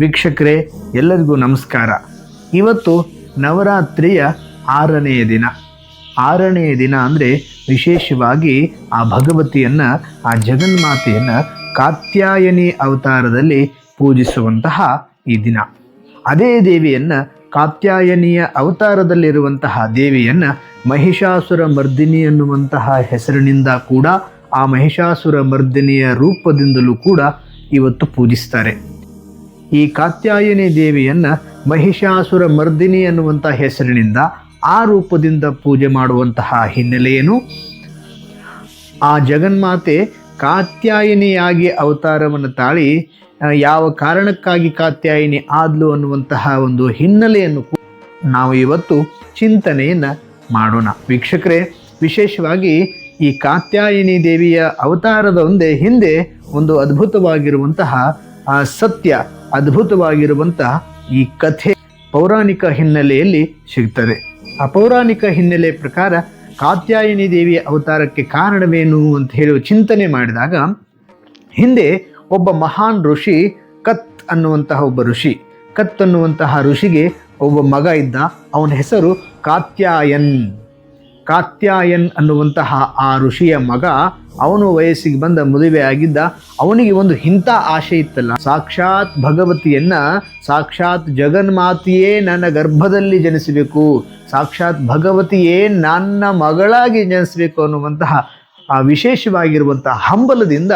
ವೀಕ್ಷಕರೇ, ಎಲ್ಲರಿಗೂ ನಮಸ್ಕಾರ. ಇವತ್ತು ನವರಾತ್ರಿಯ ಆರನೆಯ ದಿನ. ಆರನೆಯ ದಿನ ಅಂದರೆ ವಿಶೇಷವಾಗಿ ಆ ಭಗವತಿಯನ್ನು, ಆ ಜಗನ್ಮಾತೆಯನ್ನು ಕಾತ್ಯಾಯನಿ ಅವತಾರದಲ್ಲಿ ಪೂಜಿಸುವಂತಹ ಈ ದಿನ. ಅದೇ ದೇವಿಯನ್ನು ಕಾತ್ಯಾಯನಿಯ ಅವತಾರದಲ್ಲಿರುವಂತಹ ದೇವಿಯನ್ನು ಮಹಿಷಾಸುರ ಮರ್ದಿನಿ ಎನ್ನುವಂತಹ ಹೆಸರಿನಿಂದ ಕೂಡ ಆ ಮಹಿಷಾಸುರ ಮರ್ದಿನಿಯ ರೂಪದಿಂದಲೂ ಕೂಡ ಇವತ್ತು ಪೂಜಿಸ್ತಾರೆ. ಈ ಕಾತ್ಯಾಯನಿ ದೇವಿಯನ್ನು ಮಹಿಷಾಸುರ ಮರ್ದಿನಿ ಅನ್ನುವಂಥ ಹೆಸರಿನಿಂದ ಆ ರೂಪದಿಂದ ಪೂಜೆ ಮಾಡುವಂತಹ ಹಿನ್ನೆಲೆಯೇನು? ಆ ಜಗನ್ಮಾತೆ ಕಾತ್ಯಾಯಿನಿಯಾಗಿ ಅವತಾರವನ್ನು ತಾಳಿ ಯಾವ ಕಾರಣಕ್ಕಾಗಿ ಕಾತ್ಯಾಯಿನಿ ಆದ್ಲು ಅನ್ನುವಂತಹ ಒಂದು ಹಿನ್ನೆಲೆಯನ್ನು ನಾವು ಇವತ್ತು ಚಿಂತನೆಯನ್ನು ಮಾಡೋಣ. ವೀಕ್ಷಕರೇ, ವಿಶೇಷವಾಗಿ ಈ ಕಾತ್ಯಾಯಿನಿ ದೇವಿಯ ಅವತಾರದ ಒಂದೇ ಹಿಂದೆ ಒಂದು ಅದ್ಭುತವಾಗಿರುವಂತಹ ಸತ್ಯ ಅದ್ಭುತವಾಗಿರುವಂತಹ ಈ ಕಥೆ ಪೌರಾಣಿಕ ಹಿನ್ನೆಲೆಯಲ್ಲಿ ಸಿಗ್ತದೆ. ಆ ಪೌರಾಣಿಕ ಹಿನ್ನೆಲೆ ಪ್ರಕಾರ ಕಾತ್ಯಾಯಿನಿ ದೇವಿಯ ಅವತಾರಕ್ಕೆ ಕಾರಣವೇನು ಅಂತ ಹೇಳುವ ಚಿಂತನೆ ಮಾಡಿದಾಗ ಹಿಂದೆ ಒಬ್ಬ ಮಹಾನ್ ಋಷಿ ಕತ್ ಅನ್ನುವಂತಹ ಒಬ್ಬ ಋಷಿ, ಕತ್ ಅನ್ನುವಂತಹ ಋಷಿಗೆ ಒಬ್ಬ ಮಗ ಇದ್ದ. ಅವನ ಹೆಸರು ಕಾತ್ಯಾಯನ್. ಕಾತ್ಯಾಯನ್ ಅನ್ನುವಂತಹ ಆ ಋಷಿಯ ಮಗ, ಅವನು ವಯಸ್ಸಿಗೆ ಬಂದ ಮದುವೆ ಆಗಿದ್ದ, ಅವನಿಗೆ ಒಂದು ಇಂಥ ಆಶೆ ಇತ್ತಲ್ಲ. ಸಾಕ್ಷಾತ್ ಭಗವತಿಯನ್ನ, ಸಾಕ್ಷಾತ್ ಜಗನ್ಮಾತೆಯೇ ನನ್ನ ಗರ್ಭದಲ್ಲಿ ಜನಿಸಬೇಕು, ಸಾಕ್ಷಾತ್ ಭಗವತಿಯೇ ನನ್ನ ಮಗಳಾಗಿ ಜನಿಸಬೇಕು ಅನ್ನುವಂತಹ ಆ ವಿಶೇಷವಾಗಿರುವಂತಹ ಹಂಬಲದಿಂದ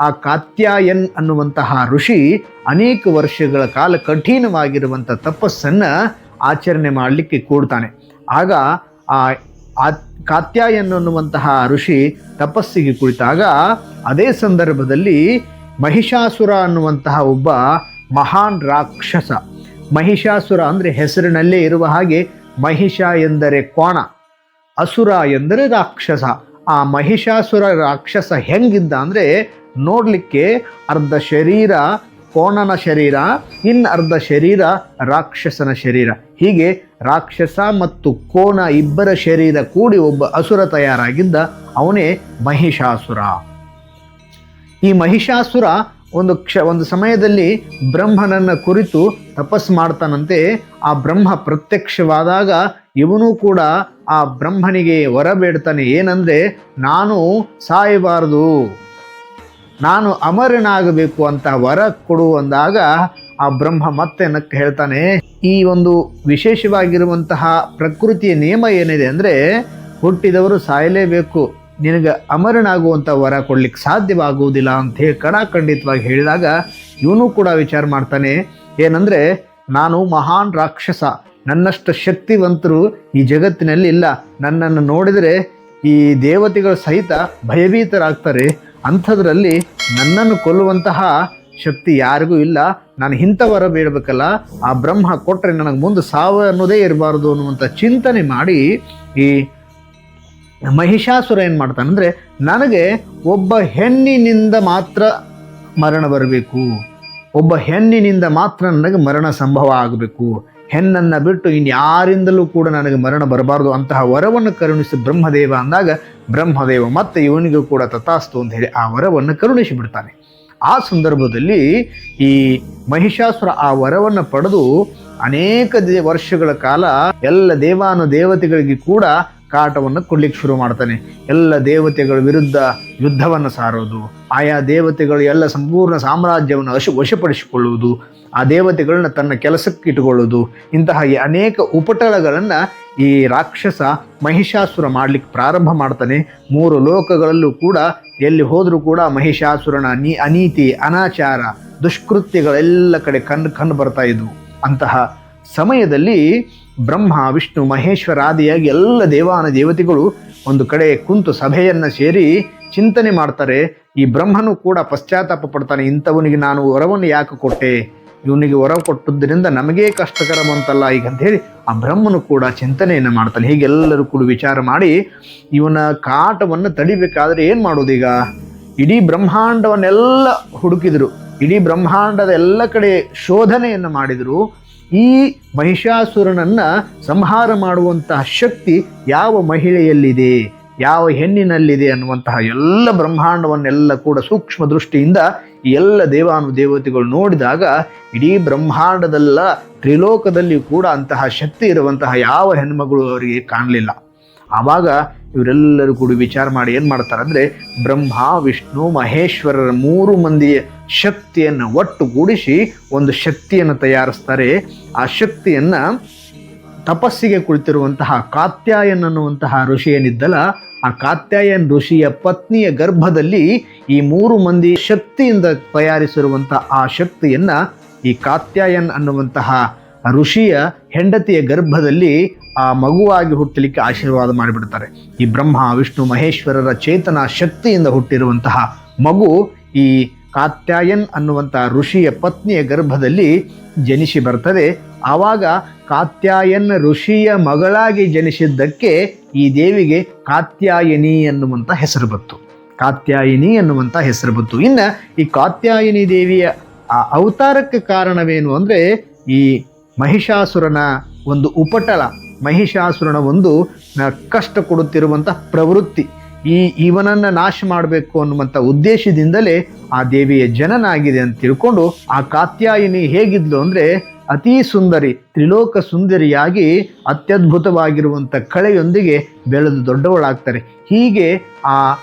ಆ ಕಾತ್ಯಾಯನ್ ಅನ್ನುವಂತಹ ಋಷಿ ಅನೇಕ ವರ್ಷಗಳ ಕಾಲ ಕಠಿಣವಾಗಿರುವಂಥ ತಪಸ್ಸನ್ನು ಆಚರಣೆ ಮಾಡಲಿಕ್ಕೆ ಕೂಡ್ತಾನೆ. ಆಗ ಆ ಆ ಕಾತ್ಯಾಯನ್ ಅನ್ನುವಂತಹ ಋಷಿ ತಪಸ್ಸಿಗೆ ಕುಳಿತಾಗ ಅದೇ ಸಂದರ್ಭದಲ್ಲಿ ಮಹಿಷಾಸುರ ಅನ್ನುವಂತಹ ಒಬ್ಬ ಮಹಾನ್ ರಾಕ್ಷಸ. ಮಹಿಷಾಸುರ ಅಂದರೆ ಹೆಸರಿನಲ್ಲೇ ಇರುವ ಹಾಗೆ ಮಹಿಷ ಎಂದರೆ ಕೋಣ ಅಸುರ ಎಂದರೆ ರಾಕ್ಷಸ. ಆ ಮಹಿಷಾಸುರ ರಾಕ್ಷಸ ಹೆಂಗಿದ್ದ ಅಂದರೆ ನೋಡಲಿಕ್ಕೆ ಅರ್ಧ ಶರೀರ ಕೋಣನ ಶರೀರ ಇನ್ನು ಅರ್ಧ ಶರೀರ ರಾಕ್ಷಸನ ಶರೀರ. ಹೀಗೆ ರಾಕ್ಷಸ ಮತ್ತು ಕೋಣ ಇಬ್ಬರ ಶರೀರ ಕೂಡಿ ಒಬ್ಬ ಅಸುರ ತಯಾರಾಗಿದ್ದ ಅವನೇ ಮಹಿಷಾಸುರ. ಈ ಮಹಿಷಾಸುರ ಒಂದು ಕ್ಷ, ಒಂದು ಸಮಯದಲ್ಲಿ ಬ್ರಹ್ಮನನ್ನ ಕುರಿತು ತಪಸ್ ಮಾಡ್ತಾನಂತೆ. ಆ ಬ್ರಹ್ಮ ಪ್ರತ್ಯಕ್ಷವಾದಾಗ ಇವನು ಕೂಡ ಆ ಬ್ರಹ್ಮನಿಗೆ ವರ ಬೇಡ್ತಾನೆ. ಏನಂದ್ರೆ, ನಾನು ಸಾಯಬಾರದು. ನಾನು ಅಮರನಾಗಬೇಕು ಅಂತ ವರ ಕೊಡು ಅಂದಾಗ ಆ ಬ್ರಹ್ಮ ಮತ್ತೆ ನಕ್ಕ ಹೇಳ್ತಾನೆ? ಈ ಒಂದು ವಿಶೇಷವಾಗಿರುವಂತಹ ಪ್ರಕೃತಿಯ ನಿಯಮ ಏನಿದೆ ಅಂದರೆ, ಹುಟ್ಟಿದವರು ಸಾಯಲೇಬೇಕು, ನಿನಗೆ ಅಮರನಾಗುವಂಥ ವರ ಕೊಡ್ಲಿಕ್ಕೆ ಸಾಧ್ಯವಾಗುವುದಿಲ್ಲ ಅಂತ ಹೇಳಿ ಕಡಾಖಂಡಿತವಾಗಿ ಹೇಳಿದಾಗ ಇವನು ಕೂಡ ವಿಚಾರ ಮಾಡ್ತಾನೆ. ಏನಂದರೆ, ನಾನು ಮಹಾನ್ ರಾಕ್ಷಸ, ನನ್ನಷ್ಟು ಶಕ್ತಿವಂತರು ಈ ಜಗತ್ತಿನಲ್ಲಿ ಇಲ್ಲ. ನನ್ನನ್ನು ನೋಡಿದರೆ ಈ ದೇವತೆಗಳು ಸಹಿತ ಭಯಭೀತರಾಗ್ತಾರೆ. ಅಂಥದ್ರಲ್ಲಿ ನನ್ನನ್ನು ಕೊಲ್ಲುವಂತಹ ಶಕ್ತಿ ಯಾರಿಗೂ ಇಲ್ಲ. ನಾನು ಇಂಥವರ ಬೀಳ್ಬೇಕಲ್ಲ ಆ ಬ್ರಹ್ಮ ಕೊಟ್ಟರೆ ನನಗೆ ಮುಂದೆ ಸಾವು ಅನ್ನೋದೇ ಇರಬಾರ್ದು ಅನ್ನುವಂಥ ಚಿಂತನೆ ಮಾಡಿ ಈ ಮಹಿಷಾಸುರ ಏನು ಮಾಡ್ತಾನಂದ್ರೆ ನನಗೆ ಒಬ್ಬ ಹೆಣ್ಣಿನಿಂದ ಮಾತ್ರ ಮರಣ ಬರಬೇಕು. ಒಬ್ಬ ಹೆಣ್ಣಿನಿಂದ ಮಾತ್ರ ನನಗೆ ಮರಣ ಸಂಭವ ಆಗಬೇಕು. ಹೆಣ್ಣನ್ನು ಬಿಟ್ಟು ಇನ್ಯಾರಿಂದಲೂ ಕೂಡ ನನಗೆ ಮರಣ ಬರಬಾರ್ದು ಅಂತಹ ವರವನ್ನು ಕರುಣಿಸಿ ಬ್ರಹ್ಮದೇವ ಅಂದಾಗ, ಬ್ರಹ್ಮದೇವ ಮತ್ತೆ ಇವನಿಗೂ ಕೂಡ ತಥಾಸ್ತು ಅಂತ ಹೇಳಿ ಆ ವರವನ್ನು ಕರುಣಿಸಿ ಬಿಡ್ತಾನೆ. ಆ ಸಂದರ್ಭದಲ್ಲಿ ಈ ಮಹಿಷಾಸುರ ಆ ವರವನ್ನು ಪಡೆದು ಅನೇಕ ವರ್ಷಗಳ ಕಾಲ ಎಲ್ಲ ದೇವಾನು ದೇವತೆಗಳಿಗೆ ಕೂಡ ಕಾಟವನ್ನು ಕೊಡ್ಲಿಕ್ಕೆ ಶುರು ಮಾಡ್ತಾನೆ. ಎಲ್ಲ ದೇವತೆಗಳ ವಿರುದ್ಧ ಯುದ್ಧವನ್ನು ಸಾರೋದು, ಆಯಾ ದೇವತೆಗಳು ಎಲ್ಲ ಸಂಪೂರ್ಣ ಸಾಮ್ರಾಜ್ಯವನ್ನು ವಶ, ವಶಪಡಿಸಿಕೊಳ್ಳುವುದು, ಆ ದೇವತೆಗಳನ್ನ ತನ್ನ ಕೆಲಸಕ್ಕೆ ಇಟ್ಟುಕೊಳ್ಳುವುದು, ಇಂತಹ ಅನೇಕ ಉಪಟಳಗಳನ್ನು ಈ ರಾಕ್ಷಸ ಮಹಿಷಾಸುರ ಮಾಡಲಿಕ್ಕೆ ಪ್ರಾರಂಭ ಮಾಡ್ತಾನೆ. ಮೂರು ಲೋಕಗಳಲ್ಲೂ ಕೂಡ ಎಲ್ಲಿ ಹೋದರೂ ಕೂಡ ಮಹಿಷಾಸುರನ ನೀ ಅನೀತಿ, ಅನಾಚಾರ, ದುಷ್ಕೃತ್ಯಗಳೆಲ್ಲ ಕಡೆ ಕಂಡು ಕಂಡು ಬರ್ತಾ ಇದ್ವು. ಅಂತಹ ಸಮಯದಲ್ಲಿ ಬ್ರಹ್ಮ, ವಿಷ್ಣು ಮಹೇಶ್ವರಾದಿಯಾಗಿ ಎಲ್ಲ ದೇವಾನ ದೇವತೆಗಳು ಒಂದು ಕಡೆ ಕುಂತು ಸಭೆಯನ್ನು ಸೇರಿ ಚಿಂತನೆ ಮಾಡ್ತಾರೆ. ಈ ಬ್ರಹ್ಮನು ಕೂಡ ಪಶ್ಚಾತ್ತಾಪ ಪಡ್ತಾನೆ, ಇಂಥವನಿಗೆ ನಾನು ವರವನ್ನು ಯಾಕೆ ಕೊಟ್ಟೆ? ಇವನಿಗೆ ವರ ಕೊಟ್ಟದ್ದರಿಂದ ನಮಗೇ ಕಷ್ಟಕರ ಬಂತಲ್ಲ ಈಗ ಅಂತ ಹೇಳಿ ಆ ಬ್ರಹ್ಮನು ಕೂಡ ಚಿಂತನೆಯನ್ನು ಮಾಡ್ತಾನೆ. ಹೀಗೆಲ್ಲರೂ ಕೂಡ ವಿಚಾರ ಮಾಡಿ ಇವನ ಕಾಟವನ್ನು ತಡಿಬೇಕಾದ್ರೆ ಏನು ಮಾಡೋದೀಗ ಇಡೀ ಬ್ರಹ್ಮಾಂಡವನ್ನೆಲ್ಲ ಹುಡುಕಿದರು. ಇಡೀ ಬ್ರಹ್ಮಾಂಡದ ಎಲ್ಲ ಕಡೆ ಶೋಧನೆಯನ್ನು ಮಾಡಿದರು. ಈ ಮಹಿಷಾಸುರನನ್ನು ಸಂಹಾರ ಮಾಡುವಂತಹ ಶಕ್ತಿ ಯಾವ ಮಹಿಳೆಯಲ್ಲಿದೆ? ಯಾವ ಹೆಣ್ಣಿನಲ್ಲಿದೆ ಅನ್ನುವಂತಹ ಎಲ್ಲ ಬ್ರಹ್ಮಾಂಡವನ್ನೆಲ್ಲ ಕೂಡ ಸೂಕ್ಷ್ಮ ದೃಷ್ಟಿಯಿಂದ ಎಲ್ಲ ದೇವಾನು ದೇವತೆಗಳು ನೋಡಿದಾಗ ಇಡೀ ಬ್ರಹ್ಮಾಂಡದಲ್ಲ ತ್ರಿಲೋಕದಲ್ಲಿ ಕೂಡ ಅಂತಹ ಶಕ್ತಿ ಇರುವಂತಹ ಯಾವ ಹೆಣ್ಮಗಳು ಅವರಿಗೆ ಕಾಣಲಿಲ್ಲ. ಆವಾಗ ಇವರೆಲ್ಲರೂ ಕೂಡ ವಿಚಾರ ಮಾಡಿ ಏನು ಮಾಡ್ತಾರೆ ಅಂದರೆ ಬ್ರಹ್ಮ, ವಿಷ್ಣು, ಮಹೇಶ್ವರರ ಮೂರು ಮಂದಿಯ ಶಕ್ತಿಯನ್ನು ಒಟ್ಟುಗೂಡಿಸಿ ಒಂದು ಶಕ್ತಿಯನ್ನು ತಯಾರಿಸ್ತಾರೆ. ಆ ಶಕ್ತಿಯನ್ನು ತಪಸ್ಸಿಗೆ ಕುಳಿತಿರುವಂತಹ ಕಾತ್ಯಾಯನ್ ಅನ್ನುವಂತಹ ಋಷಿ ಏನಿದ್ದಲ್ಲ, ಆ ಕಾತ್ಯಾಯನ್ ಋಷಿಯ ಪತ್ನಿಯ ಗರ್ಭದಲ್ಲಿ ಈ ಮೂರು ಮಂದಿ ಶಕ್ತಿಯಿಂದ ತಯಾರಿಸಿರುವಂತಹ ಆ ಶಕ್ತಿಯನ್ನ ಈ ಕಾತ್ಯಾಯನ್ ಅನ್ನುವಂತಹ ಋಷಿಯ ಹೆಂಡತಿಯ ಗರ್ಭದಲ್ಲಿ ಆ ಮಗುವಾಗಿ ಹುಟ್ಟಲಿಕ್ಕೆ ಆಶೀರ್ವಾದ ಮಾಡಿಬಿಡ್ತಾರೆ. ಈ ಬ್ರಹ್ಮ, ವಿಷ್ಣು, ಮಹೇಶ್ವರರ ಚೇತನ ಶಕ್ತಿಯಿಂದ ಹುಟ್ಟಿರುವಂತಹ ಮಗು ಈ ಕಾತ್ಯಾಯನ್ ಅನ್ನುವಂಥ ಋಷಿಯ ಪತ್ನಿಯ ಗರ್ಭದಲ್ಲಿ ಜನಿಸಿ ಬರ್ತದೆ. ಆವಾಗ ಕಾತ್ಯಾಯನ್ ಋಷಿಯ ಮಗಳಾಗಿ ಜನಿಸಿದ್ದಕ್ಕೆ ಈ ದೇವಿಗೆ ಕಾತ್ಯಾಯಿನಿ ಅನ್ನುವಂಥ ಹೆಸರು ಬಂತು. ಕಾತ್ಯಾಯಿನಿ ಅನ್ನುವಂಥ ಹೆಸರು ಬಂತು. ಇನ್ನು ಈ ಕಾತ್ಯಾಯಿನಿ ದೇವಿಯ ಆ ಅವತಾರಕ್ಕೆ ಕಾರಣವೇನು ಅಂದರೆ ಈ ಮಹಿಷಾಸುರನ ಒಂದು ಉಪಟಳ, ಮಹಿಷಾಸುರನ ಒಂದು ಕಷ್ಟ ಕೊಡುತ್ತಿರುವಂಥ ಪ್ರವೃತ್ತಿ. ಈ ಇವನನ್ನ ನಾಶ ಮಾಡಬೇಕು ಅನ್ನುವಂಥ ಉದ್ದೇಶದಿಂದಲೇ ಆ ದೇವಿಯ ಜನನ ಆಗಿದೆ ಅಂತ ತಿಳ್ಕೊಂಡು ಆ ಕಾತ್ಯಾಯಿನಿ ಹೇಗಿದ್ಲು ಅಂದ್ರೆ ಅತೀ ಸುಂದರಿ, ತ್ರಿಲೋಕ ಸುಂದರಿಯಾಗಿ ಅತ್ಯದ್ಭುತವಾಗಿರುವಂಥ ಕಳೆಯೊಂದಿಗೆ ಬೆಳೆದು ದೊಡ್ಡವಳಾಗ್ತಾರೆ. ಹೀಗೆ ಆ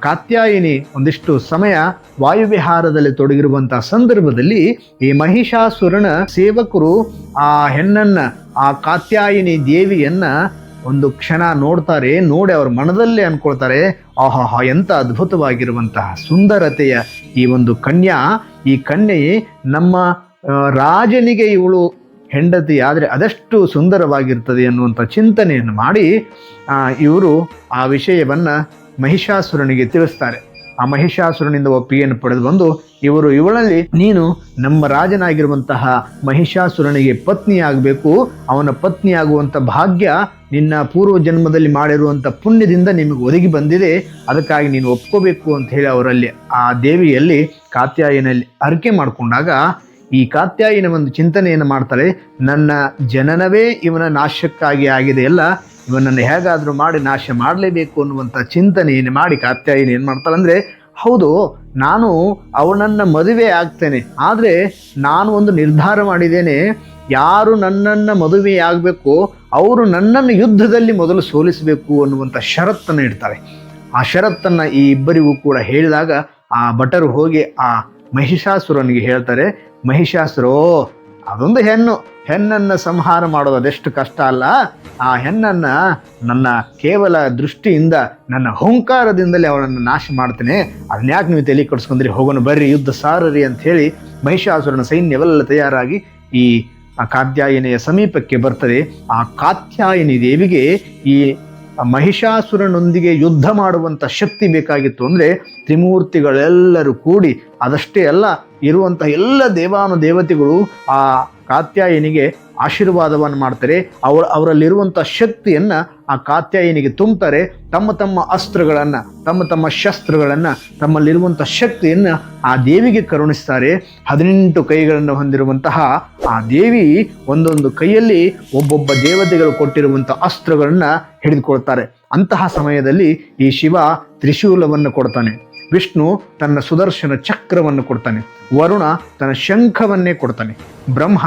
ಕಾತ್ಯಾಯಿನಿ ಒಂದಿಷ್ಟು ಸಮಯ ವಾಯುವಿಹಾರದಲ್ಲಿ ತೊಡಗಿರುವಂತಹ ಸಂದರ್ಭದಲ್ಲಿ ಈ ಮಹಿಷಾಸುರನ ಸೇವಕರು ಆ ಹೆಣ್ಣನ್ನ, ಆ ಕಾತ್ಯಾಯಿನಿ ದೇವಿಯನ್ನ ಒಂದು ಕ್ಷಣ ನೋಡ್ತಾರೆ, ನೋಡಿ ಅವ್ರ ಮನದಲ್ಲೇ ಅನ್ಕೊಳ್ತಾರೆ, ಆಹಾಹಾ, ಎಂತ ಅದ್ಭುತವಾಗಿರುವಂತಹ ಸುಂದರತೆಯ ಈ ಒಂದು ಕನ್ಯಾ. ಈ ಕನ್ಯೆ ನಮ್ಮ ರಾಜನಿಗೆ ಇವಳು ಹೆಂಡತಿ, ಆದರೆ ಅದಷ್ಟು ಸುಂದರವಾಗಿರ್ತದೆ ಅನ್ನುವಂಥ ಚಿಂತನೆಯನ್ನು ಮಾಡಿ ಇವರು ಆ ವಿಷಯವನ್ನು ಮಹಿಷಾಸುರನಿಗೆ ತಿಳಿಸ್ತಾರೆ. ಆ ಮಹಿಷಾಸುರನಿಂದ ಒಪ್ಪಿಗೆಯನ್ನು ಪಡೆದು ಬಂದು ಇವರು, ಇವಳಲ್ಲಿ ನೀನು ನಮ್ಮ ರಾಜನಾಗಿರುವಂತಹ ಮಹಿಷಾಸುರನಿಗೆ ಪತ್ನಿಯಾಗಬೇಕು. ಅವನ ಪತ್ನಿಯಾಗುವಂಥ ಭಾಗ್ಯ ನಿನ್ನ ಪೂರ್ವ ಜನ್ಮದಲ್ಲಿ ಮಾಡಿರುವಂಥ ಪುಣ್ಯದಿಂದ ನಿಮಗೆ ಒದಗಿ ಬಂದಿದೆ. ಅದಕ್ಕಾಗಿ ನೀನು ಒಪ್ಕೋಬೇಕು ಅಂತ ಹೇಳಿ ಅವರಲ್ಲಿ ಆ ದೇವಿಯಲ್ಲಿ ಕಾತ್ಯಾಯನಲ್ಲಿ ಅರಿಕೆ ಮಾಡಿಕೊಂಡಾಗ ಈ ಕಾತ್ಯಾಯಿನ ಒಂದು ಚಿಂತನೆಯನ್ನು ಮಾಡ್ತಾರೆ ನನ್ನ ಜನನವೇ ಇವನ ನಾಶಕ್ಕಾಗಿ ಆಗಿದೆ ಅಲ್ಲ. ಇವನನ್ನು ಹೇಗಾದರೂ ಮಾಡಿ ನಾಶ ಮಾಡಲೇಬೇಕು ಅನ್ನುವಂಥ ಚಿಂತನೆಯನ್ನು ಮಾಡಿ ಕಾತ್ಯಾಯಿನಿ ಏನು ಮಾಡ್ತಾಳೆ ಅಂದರೆ, ಹೌದು, ನಾನು ಅವನನ್ನು ಮದುವೆ ಆಗ್ತೇನೆ, ಆದರೆ ನಾನು ಒಂದು ನಿರ್ಧಾರ ಮಾಡಿದ್ದೇನೆ, ಯಾರು ನನ್ನನ್ನು ಮದುವೆ ಆಗಬೇಕು, ಅವರು ನನ್ನನ್ನು ಯುದ್ಧದಲ್ಲಿ ಮೊದಲು ಸೋಲಿಸಬೇಕು ಅನ್ನುವಂಥ ಷರತ್ತನ್ನು ಇಡ್ತಾರೆ. ಆ ಷರತ್ತನ್ನು ಈ ಇಬ್ಬರಿಗೂ ಕೂಡ ಹೇಳಿದಾಗ ಆ ಭಟರು ಹೋಗಿ ಆ ಮಹಿಷಾಸುರನಿಗೆ ಹೇಳ್ತಾರೆ, ಮಹಿಷಾಸುರೋ ಅದೊಂದು ಹೆಣ್ಣು. ಹೆಣ್ಣನ್ನು ಸಂಹಾರ ಮಾಡೋದು ಅದೆಷ್ಟು ಕಷ್ಟ ಅಲ್ಲ. ಆ ಹೆಣ್ಣನ್ನು ನನ್ನ ಕೇವಲ ದೃಷ್ಟಿಯಿಂದ, ನನ್ನ ಹುಂಕಾರದಿಂದಲೇ ಅವಳನ್ನು ನಾಶ ಮಾಡ್ತೇನೆ. ಅದನ್ಯಾಕೆ ನೀವು ತಲೆ ಕೊಡಿಸ್ಕೊಂಡ್ರಿ? ಹೋಗೋಣ ಬರ್ರಿ, ಯುದ್ಧ ಸಾರರಿ ಅಂತ ಹೇಳಿ ಮಹಿಷಾಸುರನ ಸೈನ್ಯವೆಲ್ಲ ತಯಾರಾಗಿ ಈ ಆ ಕಾತ್ಯಾಯನಿಯ ಸಮೀಪಕ್ಕೆ ಬರ್ತದೆ. ಆ ಕಾತ್ಯಾಯಿನಿ ದೇವಿಗೆ ಈ ಮಹಿಷಾಸುರನೊಂದಿಗೆ ಯುದ್ಧ ಮಾಡುವಂಥ ಶಕ್ತಿ ಬೇಕಾಗಿತ್ತು ಅಂದರೆ ತ್ರಿಮೂರ್ತಿಗಳೆಲ್ಲರೂ ಕೂಡಿ ಅದಷ್ಟೇ ಅಲ್ಲ ಇರುವಂಥ ಎಲ್ಲ ದೇವಾನು ದೇವತೆಗಳು ಆ ಕಾತ್ಯಾಯನಿಗೆ ಆಶೀರ್ವಾದವನ್ನು ಮಾಡ್ತಾರೆ. ಅವರ ಅವರಲ್ಲಿರುವಂಥ ಶಕ್ತಿಯನ್ನು ಆ ಕಾತ್ಯಾಯನಿಗೆ ತುಂಬ್ತಾರೆ. ತಮ್ಮ ತಮ್ಮ ಅಸ್ತ್ರಗಳನ್ನು, ತಮ್ಮ ತಮ್ಮ ಶಸ್ತ್ರಗಳನ್ನು ತಮ್ಮಲ್ಲಿರುವಂಥ ಶಕ್ತಿಯನ್ನು ಆ ದೇವಿಗೆ ಕರುಣಿಸ್ತಾರೆ. ಹದಿನೆಂಟು ಕೈಗಳನ್ನು ಹೊಂದಿರುವಂತಹ ಆ ದೇವಿ ಒಂದೊಂದು ಕೈಯಲ್ಲಿ ಒಬ್ಬೊಬ್ಬ ದೇವತೆಗಳು ಕೊಟ್ಟಿರುವಂಥ ಅಸ್ತ್ರಗಳನ್ನು ಹಿಡಿದುಕೊಳ್ತಾರೆ. ಅಂತಹ ಸಮಯದಲ್ಲಿ ಈ ಶಿವ ತ್ರಿಶೂಲವನ್ನು ಕೊಡ್ತಾನೆ. ವಿಷ್ಣು ತನ್ನ ಸುದರ್ಶನ ಚಕ್ರವನ್ನು ಕೊಡ್ತಾನೆ. ವರುಣ ತನ್ನ ಶಂಖವನ್ನೇ ಕೊಡ್ತಾನೆ. ಬ್ರಹ್ಮ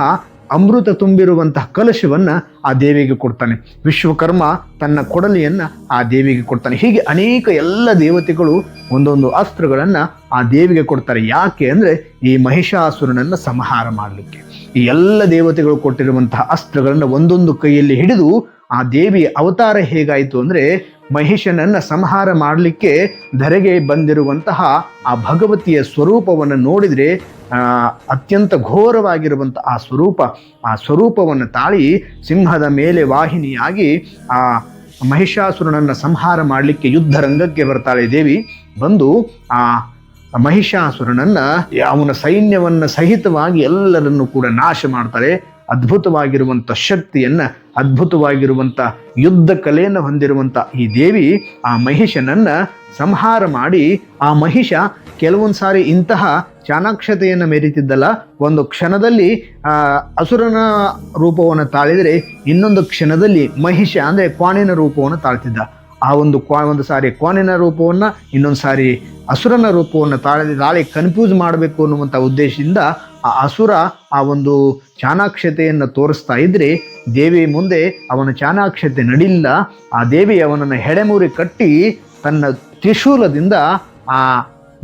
ಅಮೃತ ತುಂಬಿರುವಂತಹ ಕಲಶವನ್ನು ಆ ದೇವಿಗೆ ಕೊಡ್ತಾನೆ. ವಿಶ್ವಕರ್ಮ ತನ್ನ ಕೊಡಲಿಯನ್ನು ಆ ದೇವಿಗೆ ಕೊಡ್ತಾನೆ. ಹೀಗೆ ಅನೇಕ ಎಲ್ಲ ದೇವತೆಗಳು ಒಂದೊಂದು ಅಸ್ತ್ರಗಳನ್ನು ಆ ದೇವಿಗೆ ಕೊಡ್ತಾರೆ. ಯಾಕೆ ಅಂದರೆ ಈ ಮಹಿಷಾಸುರನನ್ನು ಸಂಹಾರ ಮಾಡಲಿಕ್ಕೆ. ಈ ಎಲ್ಲ ದೇವತೆಗಳು ಕೊಟ್ಟಿರುವಂತಹ ಅಸ್ತ್ರಗಳನ್ನು ಒಂದೊಂದು ಕೈಯಲ್ಲಿ ಹಿಡಿದು ಆ ದೇವಿಯ ಅವತಾರ ಹೇಗಾಯಿತು ಅಂದರೆ ಮಹಿಷನನ್ನು ಸಂಹಾರ ಮಾಡಲಿಕ್ಕೆ ಧರೆಗೆ ಬಂದಿರುವಂತಹ ಆ ಭಗವತಿಯ ಸ್ವರೂಪವನ್ನು ನೋಡಿದರೆ ಅತ್ಯಂತ ಘೋರವಾಗಿರುವಂಥ ಆ ಸ್ವರೂಪ, ಆ ಸ್ವರೂಪವನ್ನು ತಾಳಿ ಸಿಂಹದ ಮೇಲೆ ವಾಹಿನಿಯಾಗಿ ಆ ಮಹಿಷಾಸುರನನ್ನು ಸಂಹಾರ ಮಾಡಲಿಕ್ಕೆ ಯುದ್ಧ ರಂಗಕ್ಕೆ ಬರ್ತಾಳೆ ದೇವಿ. ಬಂದು ಆ ಮಹಿಷಾಸುರನನ್ನು ಅವನ ಸೈನ್ಯವನ್ನು ಸಹಿತವಾಗಿ ಎಲ್ಲರನ್ನು ಕೂಡ ನಾಶ ಮಾಡ್ತಾರೆ. ಅದ್ಭುತವಾಗಿರುವಂಥ ಶಕ್ತಿಯನ್ನು, ಅದ್ಭುತವಾಗಿರುವಂಥ ಯುದ್ಧ ಕಲೆಯನ್ನು ಹೊಂದಿರುವಂಥ ಈ ದೇವಿ ಆ ಮಹಿಷನನ್ನು ಸಂಹಾರ ಮಾಡಿ, ಆ ಮಹಿಷ ಕೆಲವೊಂದು ಸಾರಿ ಇಂತಹ ಚಾಣಾಕ್ಷತೆಯನ್ನು ಮೆರೀತಿದ್ದಲ್ಲ, ಒಂದು ಕ್ಷಣದಲ್ಲಿ ಅಸುರನ ರೂಪವನ್ನು ತಾಳಿದರೆ ಇನ್ನೊಂದು ಕ್ಷಣದಲ್ಲಿ ಮಹಿಷ ಅಂದರೆ ಕ್ವಾಣಿನ ರೂಪವನ್ನು ತಾಳ್ತಿದ್ದ. ಆ ಒಂದು ಕ್ವಾ, ಒಂದು ಸಾರಿ ಕ್ವಾನಿನ ರೂಪವನ್ನು, ಇನ್ನೊಂದು ಸಾರಿ ಅಸುರನ ರೂಪವನ್ನು ತಾಳಿ ತಾಳಿ ಕನ್ಫ್ಯೂಸ್ ಮಾಡಬೇಕು ಅನ್ನುವಂಥ ಉದ್ದೇಶದಿಂದ ಆ ಅಸುರ ಆ ಒಂದು ಚಾಣಾಕ್ಷತೆಯನ್ನು ತೋರಿಸ್ತಾ ಇದ್ರೆ ದೇವಿ ಮುಂದೆ ಅವನ ಚಾಣಾಕ್ಷತೆ ನಡಿಲ್ಲ. ಆ ದೇವಿ ಅವನನ್ನು ಹೆಡೆಮುರಿ ಕಟ್ಟಿ ತನ್ನ ತ್ರಿಶೂಲದಿಂದ ಆ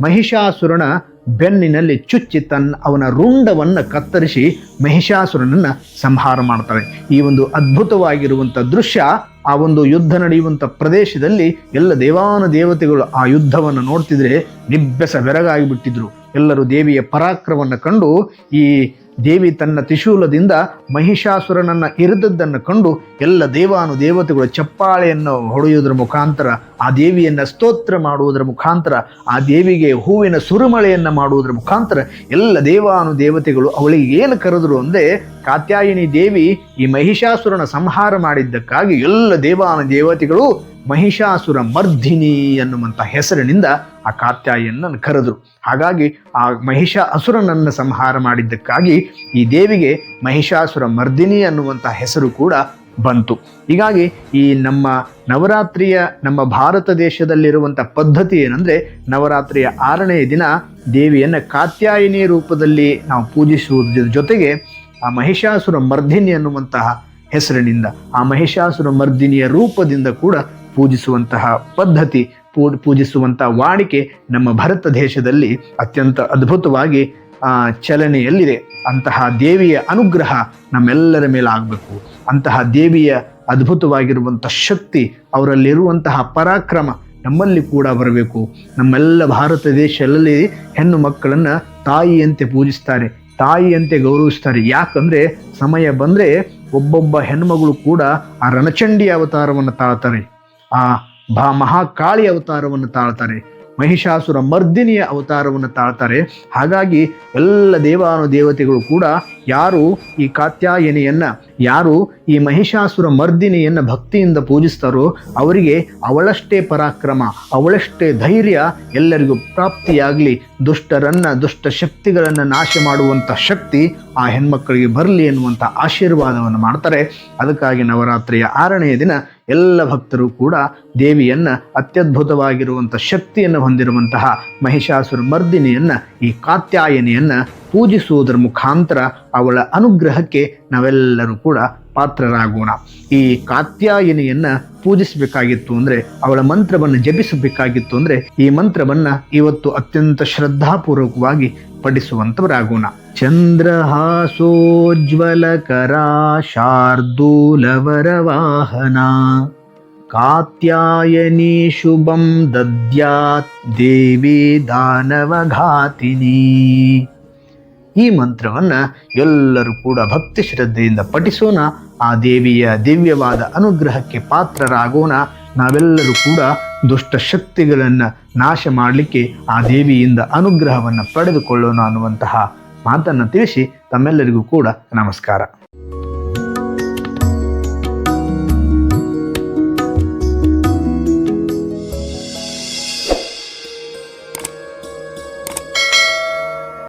ಮಹಿಷಾಸುರನ ಬೆನ್ನಿನಲ್ಲಿ ಚುಚ್ಚಿ ತನ್ನ ಅವನ ರುಂಡವನ್ನು ಕತ್ತರಿಸಿ ಮಹಿಷಾಸುರನನ್ನು ಸಂಹಾರ ಮಾಡ್ತಾಳೆ. ಈ ಒಂದು ಅದ್ಭುತವಾಗಿರುವಂಥ ದೃಶ್ಯ, ಆ ಒಂದು ಯುದ್ಧ ನಡೆಯುವಂಥ ಪ್ರದೇಶದಲ್ಲಿ ಎಲ್ಲ ದೇವಾನು ದೇವತೆಗಳು ಆ ಯುದ್ಧವನ್ನು ನೋಡ್ತಿದ್ರೆ ನಿಬ್ಬೆಸ ಬೆರಗಾಗಿ ಬಿಟ್ಟಿದ್ರು ಎಲ್ಲರೂ ದೇವಿಯ ಪರಾಕ್ರಮವನ್ನು ಕಂಡು ಈ ದೇವಿ ತನ್ನ ತ್ರಿಶೂಲದಿಂದ ಮಹಿಷಾಸುರನನ್ನು ಇರಿದದ್ದನ್ನು ಕಂಡು ಎಲ್ಲ ದೇವಾನು ದೇವತೆಗಳು ಚಪ್ಪಾಳೆಯನ್ನು ಹೊಡೆಯುವುದರ ಮುಖಾಂತರ, ಆ ದೇವಿಯನ್ನು ಸ್ತೋತ್ರ ಮಾಡುವುದರ ಮುಖಾಂತರ, ಆ ದೇವಿಗೆ ಹೂವಿನ ಸುರುಮಳೆಯನ್ನು ಮಾಡುವುದರ ಮುಖಾಂತರ ಎಲ್ಲ ದೇವಾನು ದೇವತೆಗಳು ಅವಳಿಗೆ ಏನು ಕರೆದರು ಅಂದರೆ, ಕಾತ್ಯಾಯಿನಿ ದೇವಿ ಈ ಮಹಿಷಾಸುರನ ಸಂಹಾರ ಮಾಡಿದ್ದಕ್ಕಾಗಿ ಎಲ್ಲ ದೇವಾನು ದೇವತೆಗಳು ಮಹಿಷಾಸುರ ಮರ್ಧಿನಿ ಅನ್ನುವಂಥ ಹೆಸರಿನಿಂದ ಆ ಕಾತ್ಯಾಯಿಯನ್ನು ಕರೆದರು. ಹಾಗಾಗಿ ಆ ಮಹಿಷ ಅಸುರನನ್ನು ಸಂಹಾರ ಮಾಡಿದ್ದಕ್ಕಾಗಿ ಈ ದೇವಿಗೆ ಮಹಿಷಾಸುರ ಮರ್ದಿನಿ ಅನ್ನುವಂಥ ಹೆಸರು ಕೂಡ ಬಂತು. ಹೀಗಾಗಿ ಈ ನಮ್ಮ ನವರಾತ್ರಿಯ, ನಮ್ಮ ಭಾರತ ದೇಶದಲ್ಲಿರುವಂಥ ಪದ್ಧತಿ ಏನಂದರೆ ನವರಾತ್ರಿಯ ಆರನೆಯ ದಿನ ದೇವಿಯನ್ನು ಕಾತ್ಯಾಯಿನಿ ರೂಪದಲ್ಲಿ ನಾವು ಪೂಜಿಸುವುದರ ಜೊತೆಗೆ ಆ ಮಹಿಷಾಸುರ ಮರ್ದಿನಿ ಅನ್ನುವಂತಹ ಹೆಸರಿನಿಂದ, ಆ ಮಹಿಷಾಸುರ ಮರ್ದಿನಿಯ ರೂಪದಿಂದ ಕೂಡ ಪೂಜಿಸುವಂತಹ ಪದ್ಧತಿ ಪೂ ಪೂಜಿಸುವಂತಹ ವಾಡಿಕೆ ನಮ್ಮ ಭಾರತ ದೇಶದಲ್ಲಿ ಅತ್ಯಂತ ಅದ್ಭುತವಾಗಿ ಆ, ಚಲನೆಯಲ್ಲಿದೆ. ಅಂತಹ ದೇವಿಯ ಅನುಗ್ರಹ ನಮ್ಮೆಲ್ಲರ ಮೇಲೆ ಆಗಬೇಕು ಅಂತಹ ದೇವಿಯ ಅದ್ಭುತವಾಗಿರುವಂಥ ಶಕ್ತಿ ಅವರಲ್ಲಿರುವಂತಹ ಪರಾಕ್ರಮ ನಮ್ಮಲ್ಲಿ ಕೂಡ ಬರಬೇಕು. ನಮ್ಮೆಲ್ಲ ಭಾರತ ದೇಶದಲ್ಲಿ ಹೆಣ್ಣು ಮಕ್ಕಳನ್ನು ತಾಯಿಯಂತೆ ಪೂಜಿಸ್ತಾರೆ ತಾಯಿಯಂತೆ ಗೌರವಿಸ್ತಾರೆ. ಯಾಕಂದ್ರೆ ಸಮಯ ಬಂದ್ರೆ ಒಬ್ಬೊಬ್ಬ ಹೆಣ್ಮಗಳು ಕೂಡ ಆ ರಣಚಂಡಿ ಅವತಾರವನ್ನು ತಾಳ್ತಾರೆ. ಆ ಬಾ ಮಹಾಕಾಳಿ ಅವತಾರವನ್ನು ತಾಳ್ತಾರೆ ಮಹಿಷಾಸುರ ಮರ್ದಿನಿಯ ಅವತಾರವನ್ನು ತಾಳ್ತಾರೆ. ಹಾಗಾಗಿ ಎಲ್ಲ ದೇವಾನು ದೇವತೆಗಳು ಕೂಡ ಯಾರು ಈ ಕಾತ್ಯಾಯನಿಯನ್ನು, ಯಾರು ಈ ಮಹಿಷಾಸುರ ಮರ್ದಿನಿಯನ್ನ ಭಕ್ತಿಯಿಂದ ಪೂಜಿಸ್ತಾರೋ ಅವರಿಗೆ ಅವಳಷ್ಟೇ ಪರಾಕ್ರಮ, ಅವಳಷ್ಟೇ ಧೈರ್ಯ, ಎಲ್ಲರಿಗೂ ಪ್ರಾಪ್ತಿಯಾಗಲಿ, ದುಷ್ಟರನ್ನ, ದುಷ್ಟ ಶಕ್ತಿಗಳನ್ನು ನಾಶ ಮಾಡುವಂಥ ಶಕ್ತಿ ಆ ಹೆಣ್ಮಕ್ಕಳಿಗೆ ಬರಲಿ ಎನ್ನುವಂಥ ಆಶೀರ್ವಾದವನ್ನು ಮಾಡ್ತಾರೆ. ಅದಕ್ಕಾಗಿ ನವರಾತ್ರಿಯ ಆರನೆಯ ದಿನ ಎಲ್ಲ ಭಕ್ತರು ಕೂಡ ದೇವಿಯನ್ನು ಅತ್ಯದ್ಭುತವಾಗಿರುವಂಥ ಶಕ್ತಿಯನ್ನು ಹೊಂದಿರುವಂತಹ ಮಹಿಷಾಸುರ ಮರ್ದಿನಿಯನ್ನು, ಈ ಕಾತ್ಯಾಯನಿಯನ್ನ ಪೂಜಿಸುವುದರ ಮುಖಾಂತರ ಅವಳ ಅನುಗ್ರಹಕ್ಕೆ ನಾವೆಲ್ಲರೂ ಕೂಡ ಪಾತ್ರರಾಗೋಣ. ಈ ಕಾತ್ಯಾಯಿನಿಯನ್ನು ಪೂಜಿಸಬೇಕಾಗಿತ್ತು ಅಂದ್ರೆ, ಅವಳ ಮಂತ್ರವನ್ನು ಜಪಿಸಬೇಕಾಗಿತ್ತು ಅಂದ್ರೆ, ಈ ಮಂತ್ರವನ್ನ ಇವತ್ತು ಅತ್ಯಂತ ಶ್ರದ್ಧಾಪೂರ್ವಕವಾಗಿ ಪಠಿಸುವಂತವರಾಗೋಣ. ಚಂದ್ರಹಾಸೋಜ್ವಲಕರ ಶಾರ್ದೂಲವರ ವಾಹನ ಕಾತ್ಯಾಯನಿ ಶುಭಂ ದದ್ಯಾತ್ ದೇವಿ ದಾನವಘಾತಿನಿ. ಈ ಮಂತ್ರವನ್ನು ಎಲ್ಲರೂ ಕೂಡ ಭಕ್ತಿ ಶ್ರದ್ಧೆಯಿಂದ ಪಠಿಸೋಣ. ಆ ದೇವಿಯ ದಿವ್ಯವಾದ ಅನುಗ್ರಹಕ್ಕೆ ಪಾತ್ರರಾಗೋಣ. ನಾವೆಲ್ಲರೂ ಕೂಡ ದುಷ್ಟ ಶಕ್ತಿಗಳನ್ನು ನಾಶ ಮಾಡಲಿಕ್ಕೆ ಆ ದೇವಿಯಿಂದ ಅನುಗ್ರಹವನ್ನು ಪಡೆದುಕೊಳ್ಳೋಣ ಅನ್ನುವಂತಹ ಮಾತನ್ನು ತಿಳಿಸಿ ತಮ್ಮೆಲ್ಲರಿಗೂ ಕೂಡ ನಮಸ್ಕಾರ.